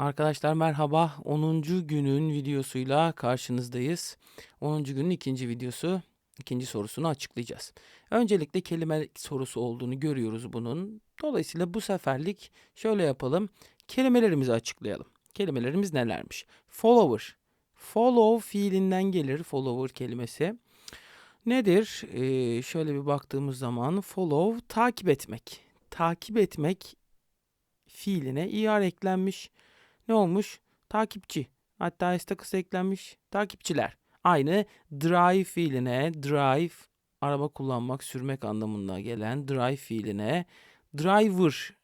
Arkadaşlar merhaba. 10. günün videosuyla karşınızdayız. 10. günün ikinci videosu, ikinci sorusunu açıklayacağız. Öncelikle kelime sorusu olduğunu görüyoruz bunun. Dolayısıyla bu seferlik şöyle yapalım. Kelimelerimizi açıklayalım. Kelimelerimiz nelermiş? Follower. Follow fiilinden gelir follower kelimesi. Nedir? Ee, şöyle bir baktığımız zaman follow takip etmek. Takip etmek fiiline er eklenmiş. Ne olmuş? Takipçi. Hatta estakısı eklenmiş. Takipçiler. Aynı drive fiiline drive araba kullanmak, sürmek anlamına gelen drive fiiline driver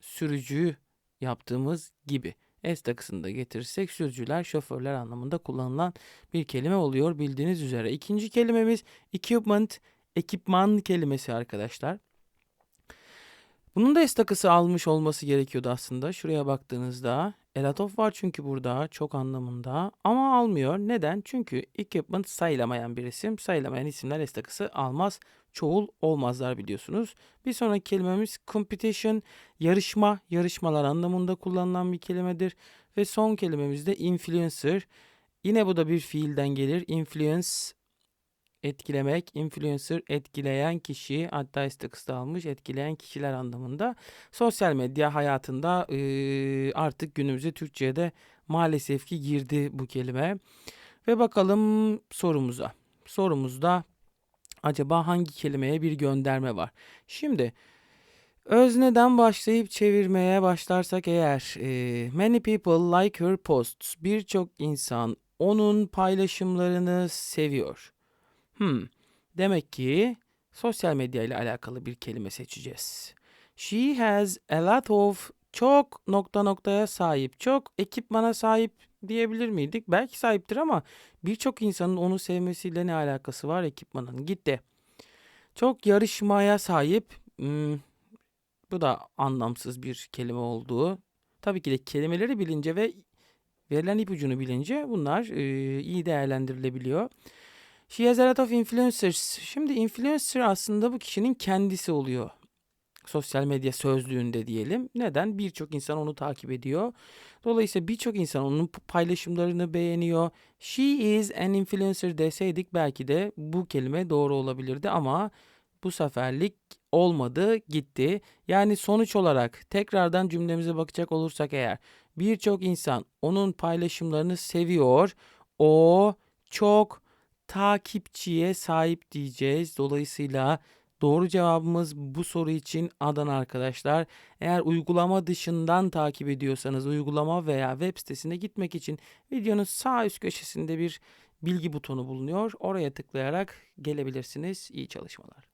sürücü yaptığımız gibi. S takısını da getirirsek sürücüler, şoförler anlamında kullanılan bir kelime oluyor bildiğiniz üzere. İkinci kelimemiz equipment, ekipman kelimesi arkadaşlar. Bunun da S takısı almış olması gerekiyordu aslında. Şuraya baktığınızda elatof var çünkü burada çok anlamında ama almıyor. Neden? Çünkü equipment sayılamayan bir isim. Sayılamayan isimler S takısı almaz. Çoğul olmazlar biliyorsunuz. Bir sonraki kelimemiz competition, yarışma, yarışmalar anlamında kullanılan bir kelimedir. Ve son kelimemiz de influencer. Yine bu da bir fiilden gelir. Influence etkilemek, influencer etkileyen kişi, hatta istakısı da almış etkileyen kişiler anlamında. Sosyal medya hayatında e, artık günümüzde Türkçe'ye de maalesef ki girdi bu kelime. Ve bakalım sorumuza. Sorumuzda acaba hangi kelimeye bir gönderme var? Şimdi özneden başlayıp çevirmeye başlarsak eğer e, many people like her posts birçok insan onun paylaşımlarını seviyor. Hmm. Demek ki sosyal medya ile alakalı bir kelime seçeceğiz. She has a lot of çok nokta noktaya sahip, çok ekipmana sahip diyebilir miydik? Belki sahiptir ama birçok insanın onu sevmesiyle ne alakası var ekipmanın? Gitti. Çok yarışmaya sahip. Hmm, bu da anlamsız bir kelime olduğu. Tabii ki de kelimeleri bilince ve verilen ipucunu bilince bunlar e, iyi değerlendirilebiliyor. She has a lot of influencers. Şimdi influencer aslında bu kişinin kendisi oluyor. Sosyal medya sözlüğünde diyelim. Neden? Birçok insan onu takip ediyor. Dolayısıyla birçok insan onun paylaşımlarını beğeniyor. She is an influencer deseydik belki de bu kelime doğru olabilirdi ama bu seferlik olmadı, gitti. Yani sonuç olarak tekrardan cümlemize bakacak olursak eğer birçok insan onun paylaşımlarını seviyor. O çok takipçiye sahip diyeceğiz. Dolayısıyla doğru cevabımız bu soru için Adana arkadaşlar. Eğer uygulama dışından takip ediyorsanız uygulama veya web sitesine gitmek için videonun sağ üst köşesinde bir bilgi butonu bulunuyor. Oraya tıklayarak gelebilirsiniz. İyi çalışmalar.